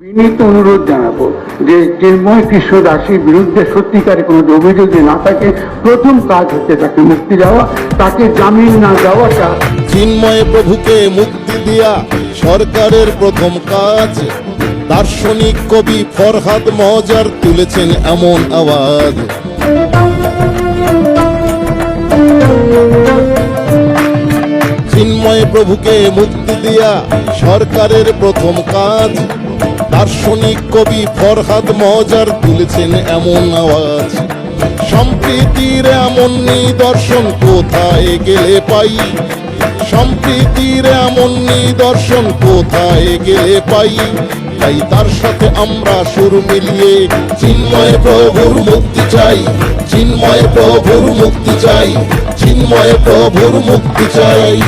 বিনীত অনুরোধ জানাব যে চিন্ময় কৃষ্ণ দাসীর বিরুদ্ধে সত্যিকারে কোনো অভিযোগ না থাকে, প্রথম কাজ হচ্ছে তাকে মুক্তি দেওয়া, তাকে জামিন না দেওয়াটা। চিন্ময় প্রভুকে মুক্তি দিয়া সরকারের প্রথম কাজ। দার্শনিক কবি ফরহাদ মজার তুলেছেন এমন আওয়াজ। চিন্ময় প্রভুকে মুক্তি দিয়া সরকারের প্রথম কাজ। দার্শনিক কবি ফরহাদ মজার তুলেছেন এমন আওয়াজ। সম্প্রীতির এমন নিদর্শন কোথায় গেলে পাই? সম্প্রীতির এমন নিদর্শন কোথায় গেলে পাই? তাই তার সাথে আমরা সুর মিলিয়ে চিন্ময় প্রভুর মুক্তি চাই। চিন্ময় প্রভুর মুক্তি চাই। চিন্ময় প্রভুর মুক্তি চাই।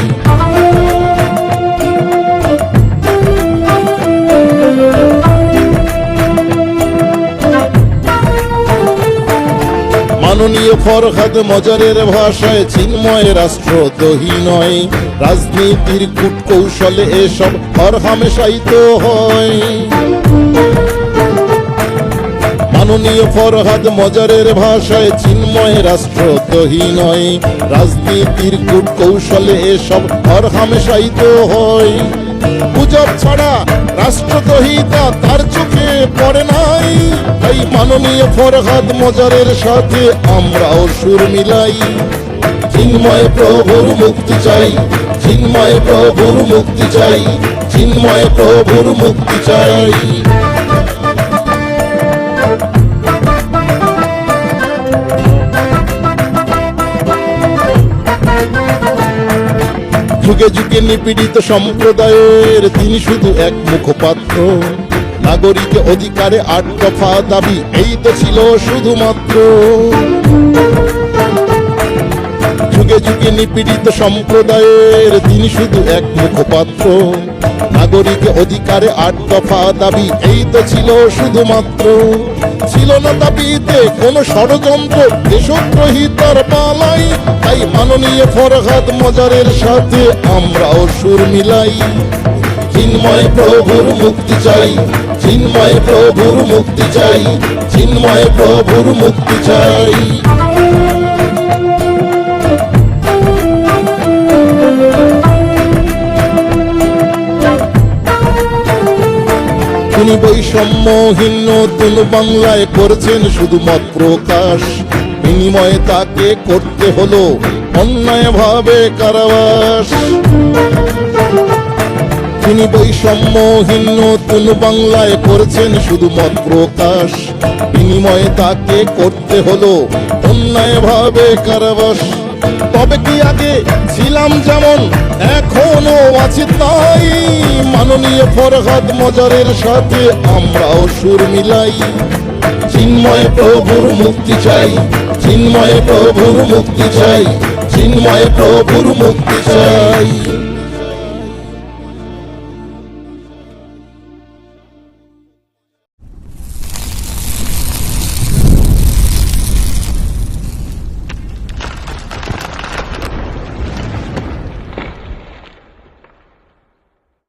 মাননীয় ফরহাদ মজারের ভাষায় চিন্ময় রাষ্ট্রদ্রোহী নয়। রাজনীতির কূট কৌশলে এসব হর হামেশাই তো হয়। মাননীয় ফরহাদ মজারের ভাষায় চিন্ময় রাষ্ট্রদ্রোহী নয়। রাজনীতির কূট কৌশলে এসব হর হামেশাই তো হয়। গুজব ছাড়া রাষ্ট্রদ্রোহিতা তার তাই মাননীয় ফরহাদ মজারের সাথে আমরাও সুর মিলাই। চিন্ময় প্রভুর মুক্তি চাই, চিন্ময় প্রভুর মুক্তি চাই, চিন্ময় প্রভুর মুক্তি চাই। যুগে যুগে নিপীড়িত সম্প্রদায়ের তিনি শুধু এক মুখপাত্র। নাগরিক অধিকারে আট দফা দাবি, এই তো ছিল শুধুমাত্র। যুগে যুগে নিপীড়িত সম্প্রদায়ের তিনি শুধু এক মুখপাত্র। নাগরিক অধিকারে আট দফা দাবি, এই তো ছিল শুধুমাত্র। ছিল না দাবিতে কোন ষড়যন্ত্র, দেশদ্রোহী তার পালাই। তাই মাননীয় ফরহাদ মজারের সাথে আমরাও সুর মিলাই। চিন্ময় প্রভুর মুক্তি চাই। চিন্ময় প্রভুর মুক্তি চাই। চিন্ময় প্রভুর মুক্তি চাই। তিনি বৈষম্যহীন নতুন বাংলায় করছেন শুধু মত প্রকাশ বিনিময়ে তাকে করতে হলো অন্যায় ভাবে কারাবাস। তিনি বৈষম্যহীন নতুন বাংলায় করেছেন শুধু মত প্রকাশ বিনিময়ে তাকে করতে হলো অন্যায় ভাবে কারাবাস। তবে কি আগে ছিলাম যেমন, এখনও আছি তাই। মাননীয় ফরহাদ মজারের সাথে আমরাও সুর মিলাই। চিন্ময় প্রভুর মুক্তি চাই, চিন্ময় প্রভুর মুক্তি চাই, চিন্ময় প্রভুর মুক্তি চাই।